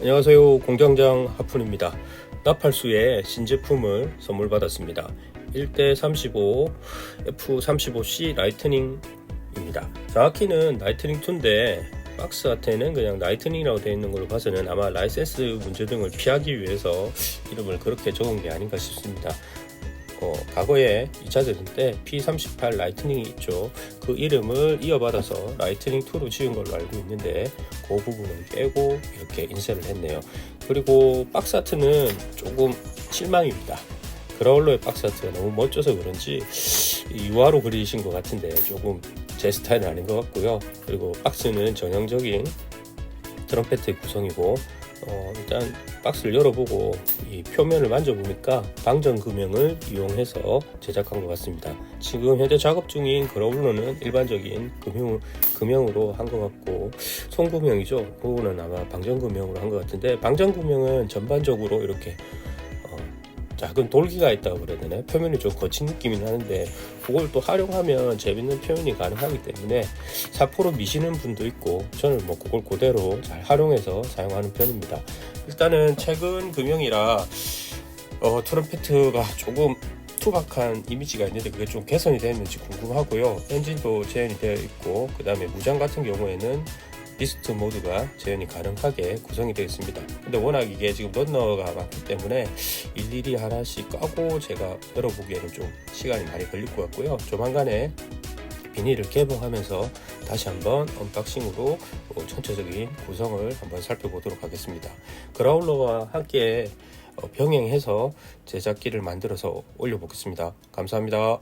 안녕하세요. 공장장 하푼입니다. 나팔수의 신제품을 선물 받았습니다. 1대35 F35C 라이트닝입니다. 정확히는 라이트닝 2인데 박스 아트에는 그냥 라이트닝이라고 되어 있는 걸로 봐서는 아마 라이센스 문제 등을 피하기 위해서 이름을 그렇게 적은 게 아닌가 싶습니다 어, 과거에 2차 대전 때 P38 라이트닝이 있죠. 그 이름을 이어받아서 라이트닝 2로 지은 걸로 알고 있는데 그 부분을 빼고 이렇게 인쇄를 했네요. 그리고 박스 아트는 조금 실망입니다. 그라울러의 박스 아트가 너무 멋져서 그런지 유화로 그리신 것 같은데 조금 제 스타일은 아닌 것 같고요. 그리고 박스는 전형적인 트럼펫의 구성이고 어, 일단 박스를 열어보고 이 표면을 만져보니까 방전 금형을 이용해서 제작한 것 같습니다. 지금 현재 작업 중인 그라울러는 일반적인 금형, 금형으로 한 것 같고 손금형이죠. 그거는 아마 방전 금형으로 한 것 같은데 방전 금형은 전반적으로 이렇게 어, 작은 돌기가 있다고 그래야 되나 표면이 좀 거친 느낌이 나는데 그걸 또 활용하면 재밌는 표현이 가능하기 때문에 사포로 미시는 분도 있고 저는 뭐 그걸 그대로 잘 활용해서 사용하는 편입니다. 일단은 최근 금형이라 어, 트럼페트가 조금 투박한 이미지가 있는데 그게 좀 개선이 되었는지 궁금하고요. 엔진도 재현이 되어 있고 그 다음에 무장 같은 경우에는 리스트 모드가 재현이 가능하게 구성이 되어 있습니다. 근데 워낙 이게 지금 런너가 많기 때문에 일일이 하나씩 까고 제가 열어보기에는 좀 시간이 많이 걸릴 것 같고요. 조만간에 비닐을 개봉하면서 다시 한번 언박싱으로 어, 전체적인 구성을 한번 살펴보도록 하겠습니다. 그라울러와 함께 어, 병행해서 제작기를 만들어서 올려보겠습니다. 감사합니다.